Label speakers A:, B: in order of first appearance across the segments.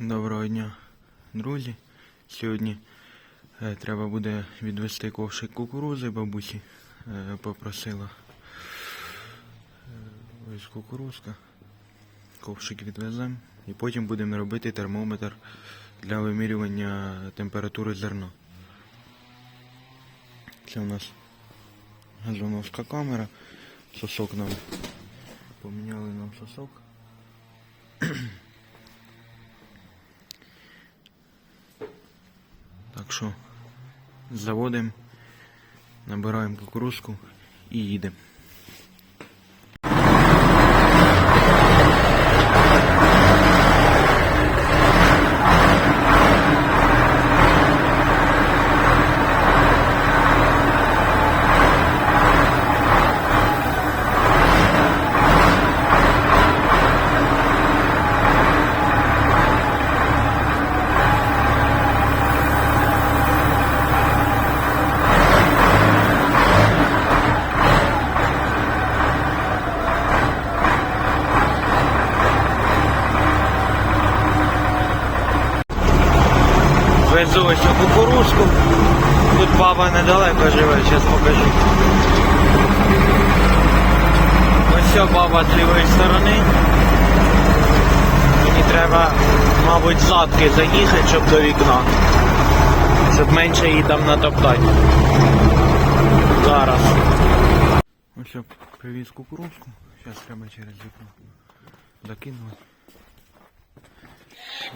A: Доброго дня, друзі. Сьогодні е, треба буде відвести ковшик кукурузи бабусі. Е, попросила. Е, ось кукурузка. Ковшик відвеземо. І потім будемо робити термометр для вимірювання температури зерна. Це у нас газоновська камера. Сосок нам. Поміняли нам сосок. Так що заводимо, набираємо кукурузку і їдемо. Ось кукурузку. Тут баба недалеко живе, зараз покажу. Ось ця баба з лівої сторони. Мені треба, мабуть, задки заїхати, щоб до вікна. Щоб менше її там натоптати. Зараз. Ось я привіз кукурузку. Зараз треба через вікно закинути.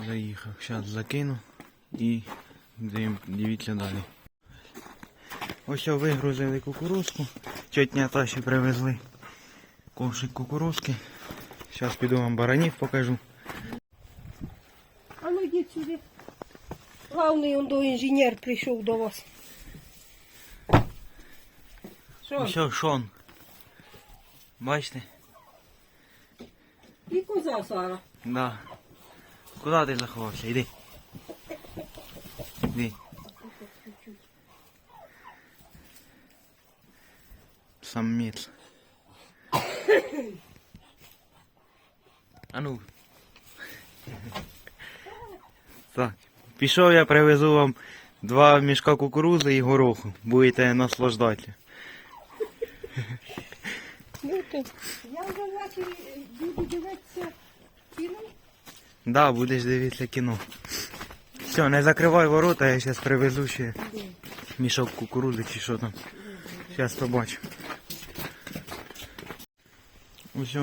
A: Заїхав. Зараз закину і дивіться далі. Ось вигрузили кукурузку. Тьотня Таші привезли ковшик кукурузки. Зараз піду вам баранів покажу.
B: А ну йдіть сюди. Главний он до інженер прийшов до вас. Що?
A: Ось Шон. Бачите?
B: І коза Сара.
A: Да. Куди ти заховався? Іди. Іди. Самець. А ну. Так. Пішов я привезу вам два мішка кукурузи і гороху. Будете наслаждати.
B: Ну. Я вже ввечері буду дивитися кіно.
A: Да, будеш дивитися кіно. Все, не закривай ворота, я зараз привезу ще мішок кукурузи чи що там. Зараз побачу. Ось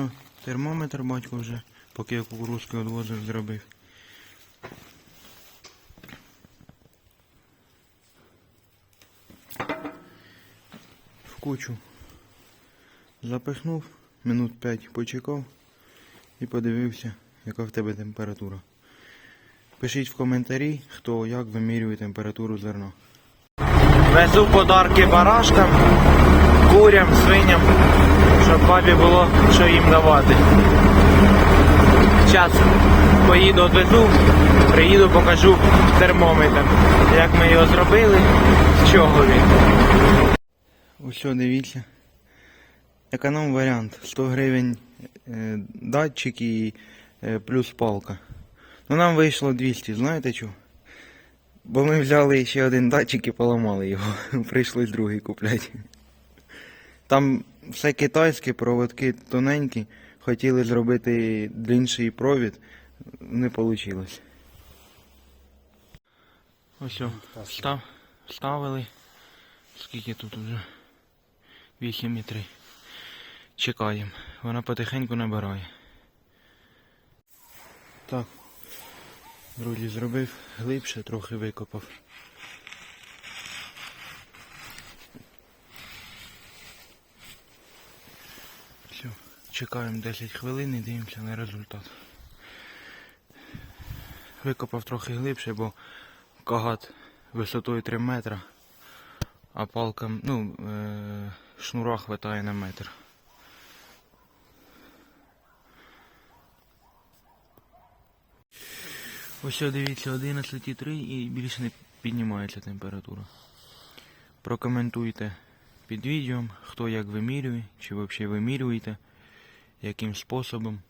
A: термометр батько вже, поки я кукурузки відвозив, зробив. В кучу запихнув, минут 5 почекав і подивився, яка в тебе температура. Пишіть в коментарі, хто як вимірює температуру зерна. Везу подарки барашкам, курям, свиням, щоб бабі було що їм давати. Зараз поїду відвезу, приїду, покажу термометр, як ми його зробили, з чого він. Ось дивіться. Економ варіант. 100 гривень е, датчик і е, плюс палка. Ну нам вийшло 200, знаєте чого? Бо ми взяли ще один датчик і поламали його. Прийшлось другий купляти. Там все китайське, проводки тоненькі. Хотіли зробити інший провід, не вийшло. Ось, о, став, ставили. Скільки тут вже? 8,3. Чекаємо. Вона потихеньку набирає. Так. Друзі, зробив глибше, трохи викопав. Все, чекаємо 10 хвилин і дивимося на результат. Викопав трохи глибше, бо кагат висотою 3 метра, а палка, ну, е- шнура хватає на метр. Ось дивіться 11,3 і більше не піднімається температура. Прокоментуйте під відео, хто як вимірює, чи взагалі вимірюєте, яким способом.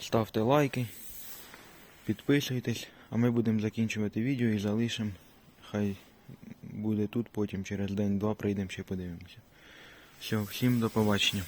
A: ставте лайки, підписуйтесь, а ми будемо закінчувати відео і залишимо. Хай буде тут, потім через день-два прийдемо ще подивимося. Все, всім до побачення.